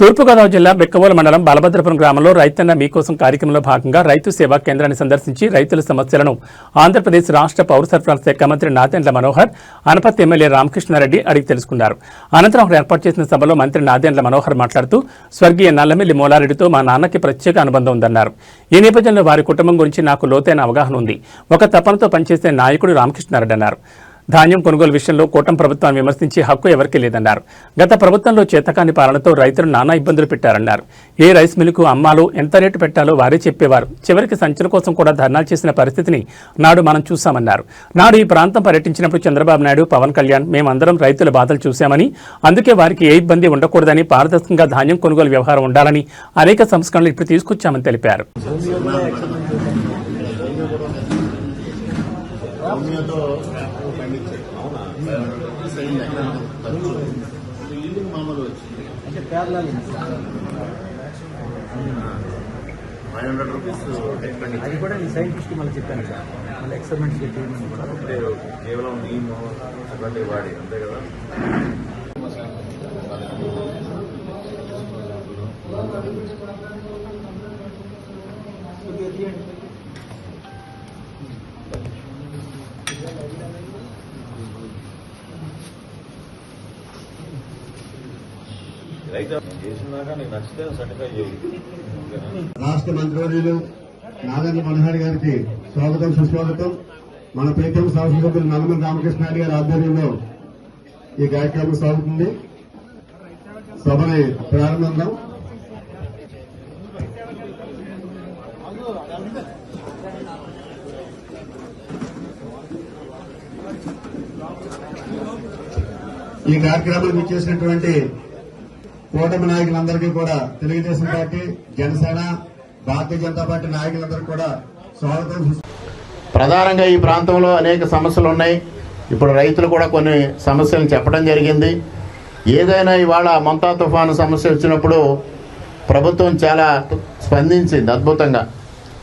తూర్పుగోదావరి జిల్లా బెక్కవోలు మండలం బలభద్రపురం గ్రామంలో రైతన్న మీకోసం కార్యక్రమంలో భాగంగా రైతు సేవా కేంద్రాన్ని సందర్శించి రైతుల సమస్యలను ఆంధ్రప్రదేశ్ రాష్ట్ర పౌర సరఫరాల శాఖ మంత్రి నాదెండ్ల మనోహర్ అనపత్తి ఎమ్మెల్యే రామకృష్ణారెడ్డి అడిగి తెలుసుకున్నారు. అనంతరం ఒక ఏర్పాటు చేసిన సభలో మంత్రి నాదెండ్ల మనోహర్ మాట్లాడుతూ స్వర్గీయ నల్లమిల్లి మోలారెడ్డితో మా నాన్నకి ప్రత్యేక అనుబంధం ఉందన్నారు. ఈ నేపథ్యంలో వారి కుటుంబం గురించి నాకు లోతైన అవగాహన ఉంది. ఒక తపనతో పనిచేసే నాయకుడు రామకృష్ణారెడ్డి అన్నారు. ధాన్యం కొనుగోలు విషయంలో కూటమి ప్రభుత్వాన్ని విమర్శించే హక్కు ఎవరికీ లేదన్నారు. గత ప్రభుత్వంలో చేతకాని పాలనతో రైతులు నానా ఇబ్బందులు పెట్టారన్నారు. ఏ రైస్ మిల్లుకు అమ్మాలో ఎంత రేటు పెట్టాలో వారే చెప్పేవారు. చివరికి సంచుల కోసం కూడా ధర్నాలు చేసిన పరిస్థితిని నాడు మనం చూశామన్నారు. నాడు ఈ ప్రాంతం పర్యటించినప్పుడు చంద్రబాబు నాయుడు పవన్ కళ్యాణ్ మేమందరం రైతుల బాధలు చూశామని అందుకే వారికి ఏ ఇబ్బంది ఉండకూడదని పారదర్శకంగా ధాన్యం కొనుగోలు వ్యవహారం ఉండాలని అనేక సంస్కరణలు ఇప్పుడు తీసుకొచ్చామని తెలిపారు. అవునా? ఇల్లు మామూలు వచ్చింది. అంటే పేర్లాలి ఫైవ్ హండ్రెడ్ రూపీస్ అది కూడా నేను సైంటిస్ట్ మళ్ళీ చెప్పాను సార్. మళ్ళీ ఎక్స్పెరిమెంట్స్ చేయమని కూడా కేవలం నీము అట్లాంటివి వాడి అంతే కదా? రాష్ట్ర మంత్రివర్యులు నాగేంద్ర మనోహర్ గారికి స్వాగతం సుస్వాగతం. మన ప్రీతం శాసనసభ్యులు నల్లమల రామకృష్ణారెడ్డి గారి ఆధ్వర్యంలో ఈ కార్యక్రమం సాగుతుంది. సభని ప్రారంభిద్దాం. ఈ కార్యక్రమానికి ఇచ్చేసినటువంటి కూటమి నాయకులందరికీ కూడా తెలుగుదేశం పార్టీ జనసేన భారతీయ జనతా పార్టీ నాయకులందరికీ కూడా స్వాగతం ప్రధానంగా ఈ ప్రాంతంలో అనేక సమస్యలు ఉన్నాయి. ఇప్పుడు రైతులు కూడా కొన్ని సమస్యలు చెప్పడం జరిగింది. ఏదైనా ఇవాళ మంతా తుఫాను సమస్య వచ్చినప్పుడు ప్రభుత్వం చాలా స్పందించింది అద్భుతంగా.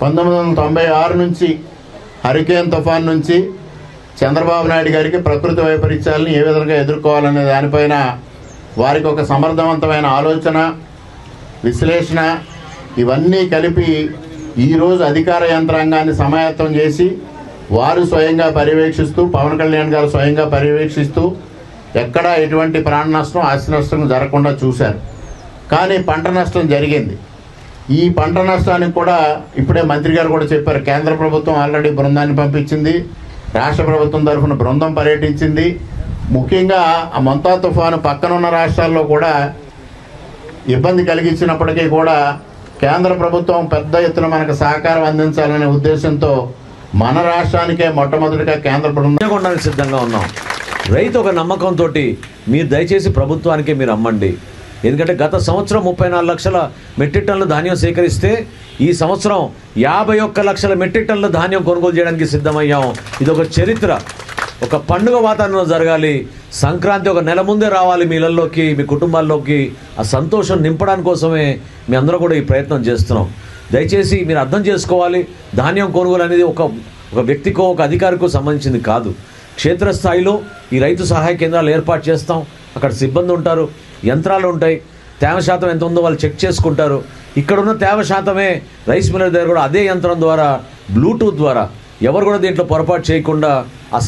పంతొమ్మిది వందల తొంభై ఆరు నుంచి హరికేన్ తుఫాన్ నుంచి చంద్రబాబు నాయుడు గారికి ప్రకృతి వైపరీత్యాలను ఏ విధంగా ఎదుర్కోవాలనే దానిపైన వారికి ఒక సమర్థవంతమైన ఆలోచన విశ్లేషణ ఇవన్నీ కలిపి ఈరోజు అధికార యంత్రాంగాన్ని సమాయత్తం చేసి వారు స్వయంగా పర్యవేక్షిస్తూ పవన్ కళ్యాణ్ గారు స్వయంగా పర్యవేక్షిస్తూ ఎక్కడా ఎటువంటి ప్రాణ నష్టం ఆస్తి నష్టం జరగకుండా చూశారు. కానీ పంట నష్టం జరిగింది. ఈ పంట నష్టానికి కూడా ఇప్పుడే మంత్రి గారు కూడా చెప్పారు కేంద్ర ప్రభుత్వం ఆల్రెడీ బృందాన్ని పంపించింది రాష్ట్ర ప్రభుత్వం తరఫున బృందం పర్యటించింది. ముఖ్యంగా ఆ మంతా తుఫాను పక్కనున్న రాష్ట్రాల్లో కూడా ఇబ్బంది కలిగించినప్పటికీ కూడా కేంద్ర ప్రభుత్వం పెద్ద ఎత్తున మనకు సహకారం అందించాలనే ఉద్దేశంతో మన రాష్ట్రానికే మొట్టమొదటిగా కేంద్ర ప్రభుత్వం సిద్ధంగా ఉన్నాం. రైతు ఒక నమ్మకంతో మీరు దయచేసి ప్రభుత్వానికే మీరు అమ్మండి. ఎందుకంటే గత సంవత్సరం ముప్పై నాలుగు లక్షల మెట్రిక్ టన్నుల ధాన్యం సేకరిస్తే ఈ సంవత్సరం యాభై ఒక్క లక్షల మెట్రిక్ టన్నుల ధాన్యం కొనుగోలు చేయడానికి సిద్ధమయ్యాం. ఇది ఒక చరిత్ర. ఒక పండుగ వాతావరణంలో జరగాలి. సంక్రాంతి ఒక నెల ముందే రావాలి మీ ఇళ్ళల్లోకి మీ కుటుంబాల్లోకి. ఆ సంతోషం నింపడానికి కోసమే మీ అందరూ కూడా ఈ ప్రయత్నం చేస్తున్నాం. దయచేసి మీరు అర్థం చేసుకోవాలి. ధాన్యం కొనుగోలు అనేది ఒక ఒక వ్యక్తికో ఒక అధికారికో సంబంధించింది కాదు. క్షేత్రస్థాయిలో ఈ రైతు సహాయ కేంద్రాలు ఏర్పాటు చేస్తాం. అక్కడ సిబ్బంది ఉంటారు. యంత్రాలు ఉంటాయి. తేమ శాతం ఎంత ఉందో వాళ్ళు చెక్ చేసుకుంటారు. ఇక్కడున్న తేమ శాతమే రైస్ మిల్లర్ దగ్గర కూడా అదే యంత్రం ద్వారా బ్లూటూత్ ద్వారా ఎవరు కూడా దీంట్లో పొరపాటు చేయకుండా ఆ